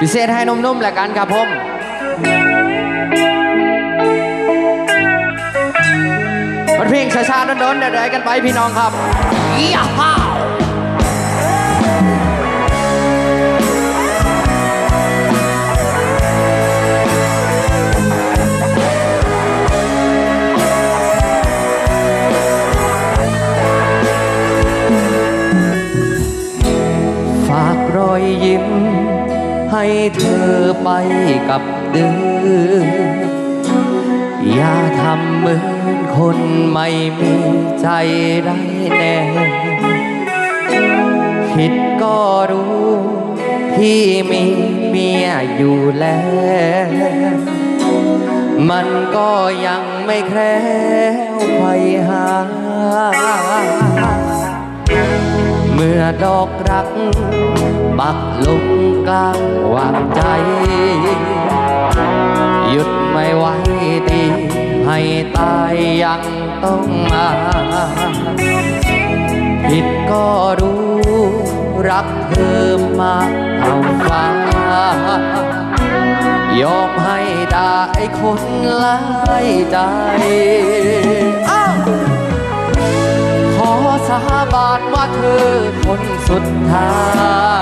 พิเศษให้นุ่มๆแหละกันครับผมมันเพลงช้าๆโดนๆเดี๋ยวๆกันไปพี่น้องครับยาฮ่า เธอไปกับเดิมอย่าทำเหมือนคนไม่มีใจได้แน่ผิดก็รู้พี่มีเมียอยู่แล้ว มันก็ยังไม่แคล้วไขว่หา ดอกรัก ปักลงกลางวางใจ หยุดไม่ไหวดีให้ตายยังต้องมาผิดก็รู้ รักเธอมาเท่าฟ้ายอมให้ได้คนหลายใจาบานว่าเธอคนสุดท้าย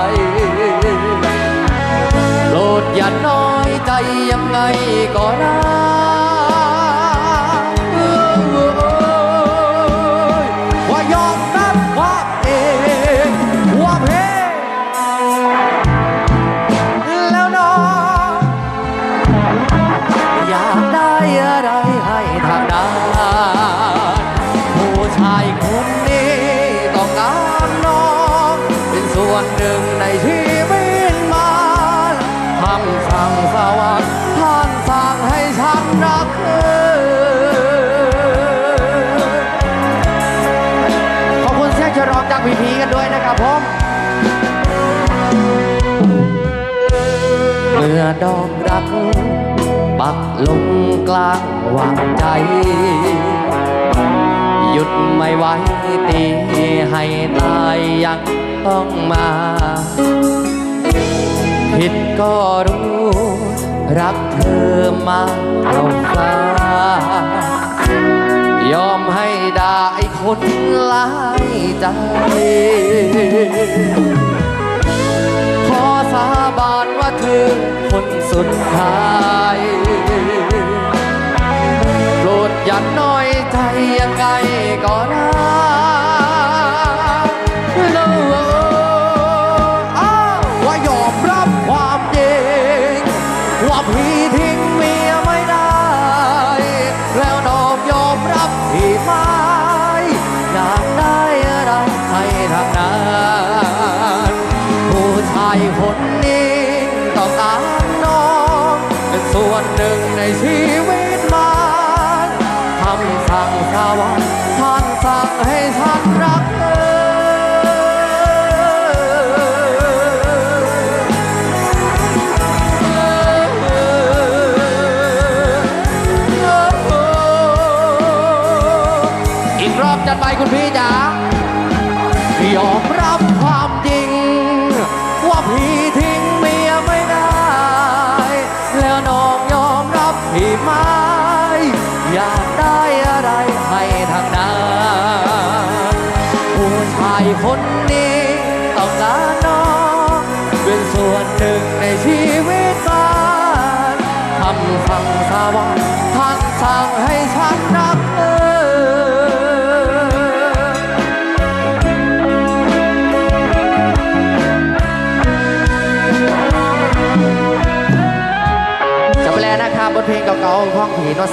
อบคุณเสียงฉลองจากพีพีกันด้วยนะครับผม เมื่อดอกรัก ปักลงกลางวางใจ หยุดไม่ไหวตีให้ตายยังต้องมา ผิดก็รู้ รักเธอมาเอาฟ้ายอมให้ได้ คนหลายใจ ขอสาบานว่าเธอคนสุดท้ายโปรดอย่าน้อยใจยังไงก็ได้อ้าวว่ายอมรับความจริงว่าพี่ทิ้งเมียไม่ได้ แล้วนองยอมรับพี่มอ ต้องการน้องเป็นส่วนหนึ่งในชีวิตมันคำสั่งสวรรค์ท่านสั่งให้ฉันรักเธออีกรอบจัดไปคุณพี่จ๋า พี่ไหมอยากได้อะไรให้ทางนั้นผู้ชายคนนี้ต้องการน้องเป็นส่วนหนึ่งในชีวิตมันทำสั่งสวรรค์ทางสั่งให้ฉัน บทเพลงเก่าๆของผีนวด